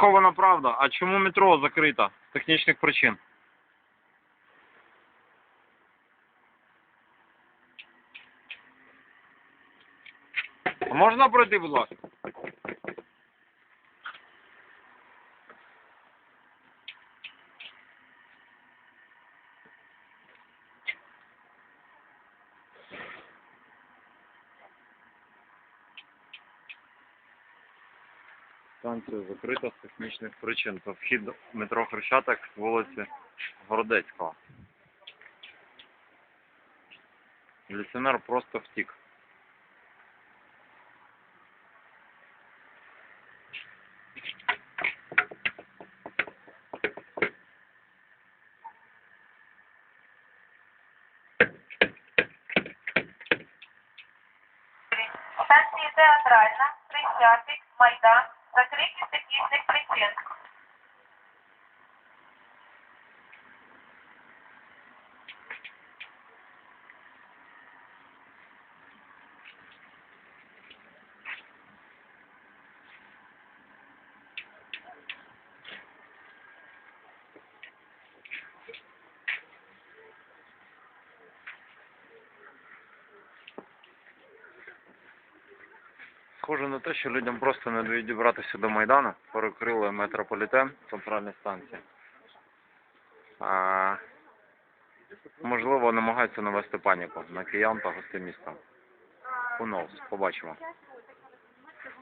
Схована правда. А чому метро закрито? З технічних причин. А можна пройти, будь ласка? Станція закрита з технічних причин. Це вхід метро Хрещатик з вулиці Городецького. Міліціонер просто втік. Станції Театральна, Хрещатик, Майдан, закриті з технічних причин. Схоже на те, що людям просто не дають дібратися до Майдану. Перекрили метрополітен, центральні станції. А, можливо, намагаються навести паніку на киян та гостей міста. Knows? Побачимо.